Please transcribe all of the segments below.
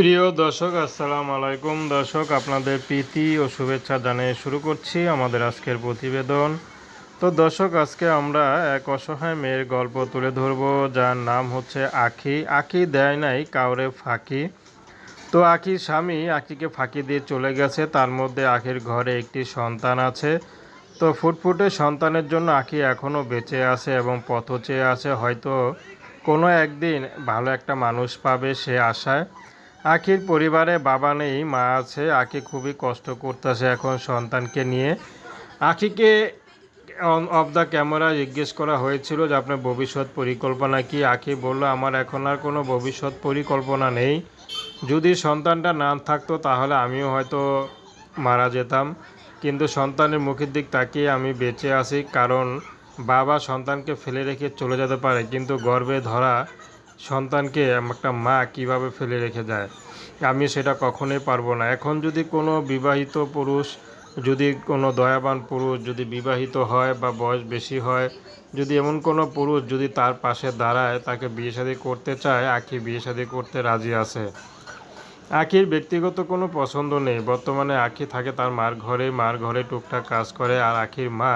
প্রিয় দর্শক, আসসালামু আলাইকুম। দর্শক, আপনাদের প্রীতি ও শুভেচ্ছা জানিয়ে শুরু করছি আমাদের আজকের প্রতিবেদন। তো দর্শক, আজকে আমরা এক অসহায় মেয়ের গল্প তুলে ধরব, যার নাম হচ্ছে আখি। আখি দেয় নাই, কাউরে ফাঁকি। তো আখির স্বামী আখিকে ফাঁকি দিয়ে চলে গেছে। তার মধ্যে আখির ঘরে একটি সন্তান আছে। তো ফুটফুটে সন্তানের জন্য আখি এখনও বেঁচে আছে এবং পথ চেয়ে আছে। হয়তো কোনো একদিন ভালো একটা মানুষ পাবে সে আশায়। আখির পরিবারে বাবা নেই, মা আছে, আখি খুবই কষ্ট করতেছে এখন সন্তানকে নিয়ে। আখিকে অফ দ্য ক্যামেরা জিজ্ঞেস করা হয়েছিল যে, আপনার ভবিষ্যৎ পরিকল্পনা কি? আখি বলল, আমার এখন আর কোনো ভবিষ্যৎ পরিকল্পনা নেই। যদি সন্তানটা না থাকতো, তাহলে আমিও হয়তো মারা যেতাম। কিন্তু সন্তানের মুখের দিক তাকিয়ে আমি বেঁচে আছি, কারণ বাবা সন্তানকে ফেলে রেখে চলে যেতে পারে, কিন্তু গর্বে ধরা সন্তানকে একটা মা কীভাবে ফেলে রেখে যায়? আমি সেটা কখনোই পারব না। এখন যদি কোনো বিবাহিত পুরুষ, যদি কোনো দয়াবান পুরুষ যদি বিবাহিত হয় বা বয়স বেশি হয়, যদি এমন কোনো পুরুষ যদি তার পাশে দাঁড়ায়, তাকে বিয়ে শাদী করতে চায়, আখি বিয়ে শাদী করতে রাজি আছে। আখির ব্যক্তিগত কোনো পছন্দ নেই। বর্তমানে আখি থাকে তার মার ঘরে মার ঘরে টুকটাক কাজ করে, আর আখির মা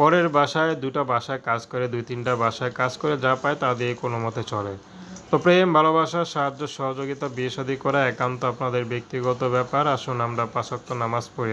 পরের বাসায় দুটা বাসায় কাজ করে, দুই তিনটা বাসায় কাজ করে যা পায় তা দিয়ে কোনো মতে চলে। তো প্রেম, ভালোবাসা, সাহায্য, সহযোগিতা, বিয়ে শাদী করা একান্ত আপনাদের ব্যক্তিগত ব্যাপার। আসুন আমরা পাঁচক্ত নামাজ পড়ি।